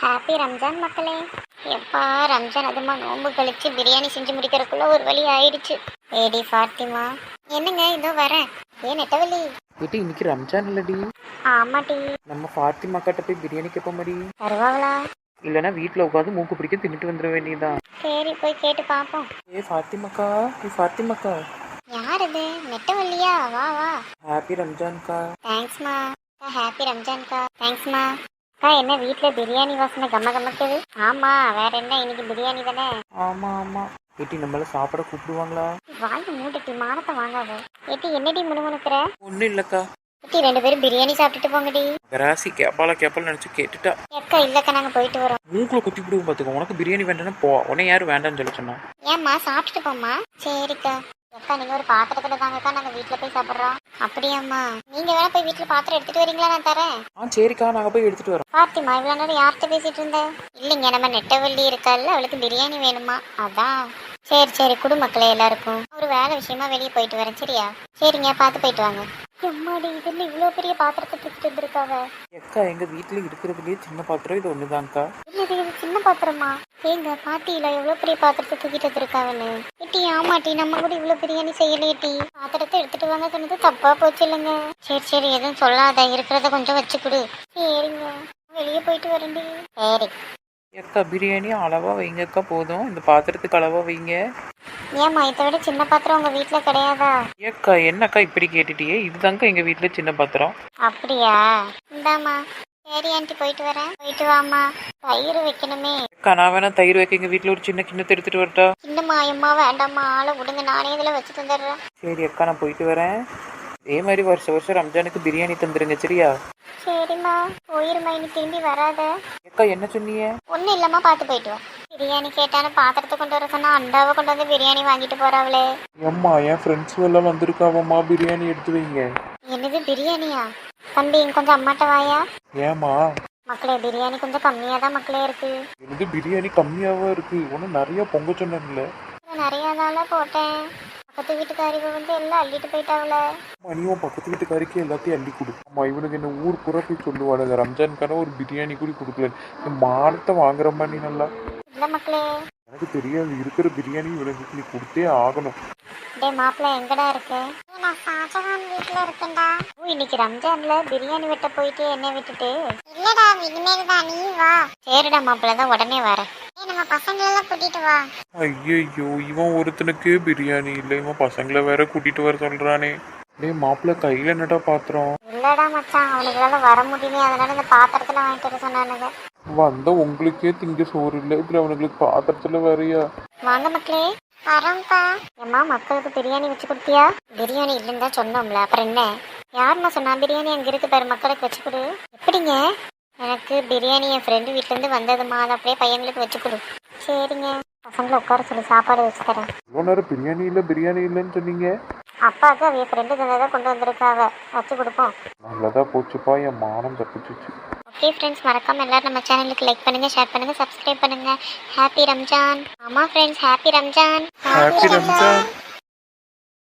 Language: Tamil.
ஹாப்பி ரம்ஜான் மக்களே. எப்பா ரம்ஜான் அதுமா நோன்பு கழிச்சு பிரியாணி செஞ்சு முடிக்கிறதுக்குள்ள ஒரு வழி ஆயிடுச்சு. ஏடி ஃபாத்திமா. என்னங்க இதோ வரேன் ஏ நெட்டவள்ளி? ஏட்டி இன்னைக்கு ரம்ஜான் இல்லடி. ஆமாட்டி நம்ம ஃபாத்திமா கிட்ட போய் பிரியாணி கேட்ப மாதிரி தருவாங்களா? இல்லைன்னா வீட்டில் உட்காந்து மூக்கு பிடிக்க தின்னுட்டு வந்துட வேண்டியதுதான். சரி போய் கேட்டு பார்ப்போம் ஏ ஃபாத்திமாக்கா ஏ ஃபாத்திமாக்கா யார் இது நெட்டவள்ளியா? வா வா. ஹாப்பி ரம்ஜான்க்கா தேங்க்ஸ்மா ஹாப்பி ரம்ஜான்க்கா தேங்க்ஸ்மா அக்கா என்ன வீட்டில் பிரியாணி வாசனை கம்ம கம்மக்குது ஆமா வேற என்ன? இன்னைக்கு பிரியாணி தானே? ஆமாம் ஆமாம் ஏட்டி நம்மள சாப்பிட கூப்பிடுவாங்களா? வாங்கி மூட்டுட்டி மானத்தை வாங்காத. ஏட்டி என்னடி முணுமுணுக்கிற? ஒன்றும் இல்லைக்கா. ஏட்டி ரெண்டு பேரும் பிரியாணி சாப்பிட்டுட்டு போங்கடி. ராசி கேப்பாலா கேப்பால் நினச்சி கேட்டுட்டா. அக்கா இல்லக்கா நாங்க போயிட்டு வரோம். மூக்கில் குத்தி விடுவோம் பார்த்துக்கோ உனக்கு பிரியாணி வேண்டாம்னா போ. உடனே யாரும் வேண்டாம்னு சொல்லி சொன்னா? ஏம்மா சாப்பிட்டுட்டு போம்மா. சரிக்கா. அக்கா நீங்க ஒரு பாத்திரத்துல தாங்கக்கா நாங்க வீட்ல போய் சாப்பிடுறோம். அப்படியாம்மா? நீங்க வேணா போய் வீட்ல பாத்திரம் எடுத்துட்டு வரீங்களா? நான் தரேன். ஆ சரிக்கா நாங்கள் போய் எடுத்துகிட்டு வரோம். பாத்திமா இவ்வளவு நேரம் யார்கிட்ட பேசிட்டு இருந்த? இல்லைங்க நம்ம நெட்டவள்ளி இருக்கால அவளுக்கு பிரியாணி வேணுமா? அதான். சரி சரி குடும்பக்களே எல்லாருக்கும். ஒரு வேலை விஷயமா வெளியே போயிட்டு வரேன் சரியா? சரிங்க பார்த்து போயிட்டு வாங்க. எம்மாடி இதுல இவ்வளவு பெரிய பாத்திரத்தை தூக்கிட்டு வந்திருக்காவ? அக்கா எங்கள் வீட்டில் இருக்கிறதுலேயே சின்ன பாத்திரம் இது ஒன்று தான்க்கா இது பாத்திரமா? ஏங்க பாட்டியில எவ்வளவு பெரிய பாத்திரத்தை தூக்கிட்டு வந்திருக்காவன்னு. இட்டி ஆமாட்டி நம்ம கூட இவ்வளவு பிரியாணி செய்யலேட்டி பாத்திரத்தை எடுத்துட்டு வாங்க சொன்னது தப்பா போச்சு இல்லைங்க. சரி சரி எதுவும் சொல்லாத இருக்கிறத கொஞ்சம் வச்சு கொடு. சரிங்க. வெளியே போயிட்டு வரேன்டி. சரி. அக்கா பிரியாணி அளவாக வைங்கக்கா போதும். இந்த பாத்திரத்துக்கு அளவாக வைங்க. ஏம்மா இதை விட சின்ன பாத்திரம் உங்க வீட்ல கிடையாதா? ஏக்கா என்னக்கா இப்படி கேட்டுட்டியே? இதுதாங்க்கா எங்கள் வீட்டில் சின்ன பாத்திரம். அப்படியா? இந்தாம்மா. சரி ஆண்டி போயிட்டு வரேன். போயிட்டு வாம்மா. தயிர் வைக்கணுமே. அக்கா நான் வேணா தயிர் வைக்க எங்கள் வீட்டில் ஒரு சின்ன கிண்ணத்தை எடுத்துகிட்டு வரட்டா? இன்னும்மா அம்மா வேண்டாம்மா ஆளை விடுங்க. நானே இதில் வச்சு தந்துடுறேன். சரி அக்கா நான் போயிட்டு வரேன். இதே மாதிரி வருஷம் வருஷம் ரம்ஜானுக்கு பிரியாணி தந்துருங்க சரியா? சரிம்மா போயிருமா இனி திரும்பி வராத. அக்கா என்ன சொன்னீங்க? ஒன்றும் இல்லாமல் பார்த்து போயிட்டு வா. பிரியாணி கேட்டாலும் பாத்திரத்தை கொண்டு வர சொன்னா அண்டாவை கொண்டு வந்து பிரியாணி வாங்கிட்டு போறாவளே. அம்மா என் ஃப்ரெண்ட்ஸ் எல்லாம் வந்திருக்காவம்மா பிரியாணி எடுத்து வைங்க. என்னது பிரியாணியா? தம்பி இங்க கொஞ்சம் அம்மாட்ட வாயா. ஏம்மா மக்களே பிரியாணி கொஞ்சம் கம்மியாக தான் மக்களே இருக்கு. எனக்கு பிரியாணி கம்மியாவா இருக்கு? ஒன்றும் நிறைய பொங்க சொன்னேன்ல. நிறையா தானே போட்டேன். பக்கத்து வீட்டுக்காரிவ வந்து எல்லாம் அள்ளிட்டு போயிட்டாவல மணியும் பக்கத்து வீட்டுக்காரிக்கு எல்லாத்தையும் அள்ளி கொடு. அம்மா இவனுக்கு என்ன ஊர் பூரா போய் சொல்லுவானுங்க ரம்ஜானுக்கான ஒரு பிரியாணி கூட கொடுக்கல இந்த மானத்தை வாங்குற மாதிரி நல்லா. இல்லை மக்களே. எனக்கு தெரியாது இருக்கிற பிரியாணி இவனுக்கு நீ கொடுத்தே ஆகணும். டே மாப்பிள்ள எங்கடா இருக்க? நான் ஷாஜகான் வீட்ல இருக்கேன்டா. ஓ இன்னைக்கு ரம்ஜான்ல பிரியாணி வெட்ட போயிட்டு என்ன விட்டுட்டு. இல்லடா இனிமேல் தான் நீ வா. சரிடா மாப்பிள்ள தான் உடனே வரேன். ஏய் நம்ம பசங்க எல்லாம் கூட்டிட்டு வா. ஐயோ இவன் ஒருத்தனுக்கு பிரியாணி இல்லை இவன் பசங்களை வேற கூட்டிட்டு வர சொல்றானே. டேய் மாப்பிள்ள கையில என்னடா பாத்திரம்? இல்லடா மச்சான் அவனுங்களால வர முடியல அதனால இந்த பாத்திரத்துல வாங்கிட்டு வர சொன்னானுங்க. வந்த உங்களுக்கே திங்க சோறு இல்லை இதுல அவனுங்களுக்கு பாத்திரத்துல வேறயா வாங்க மக்களே. வரோம்ப்பா ஏம்மா மக்களுக்கு பிரியாணி வச்சு கொடுத்தியா பிரியாணி இல்லைன்னு தான் சொன்னோம்ல அப்புறம் என்ன? யாரும்மா சொன்னா பிரியாணி அங்கே இருக்கு பாரு மக்களுக்கு வச்சு கொடு. எப்படிங்க? எனக்கு பிரியாணி என் ஃப்ரெண்டு வீட்டிலேருந்து வந்ததுமா அதை அப்படியே பையங்களுக்கு வச்சு கொடு. சரிங்க. பசங்களை உட்கார சொல்லி சாப்பாடு வச்சு தரேன். இவ்வளோ நேரம் பிரியாணி இல்லை பிரியாணி இல்லைன்னு சொன்னீங்க. அப்பாவுக்கு அவ ஃப்ரெண்டு தந்ததை கொண்டு வந்திருக்காவ. வச்சு கொடுப்போம். நல்லதா போச்சுப்பா என் மானம் தப்பிச்சிச்சு. ஓகே ஃப்ரெண்ட்ஸ் மறக்காமல் எல்லோரும் நம்ம சேனலுக்கு லைக் பண்ணுங்க ஷேர் பண்ணுங்க சப்ஸ்கிரைப் பண்ணுங்க. ஹாப்பி ரம்ஜான் ஆமாம் friends happy Ramzan happy Ramzan.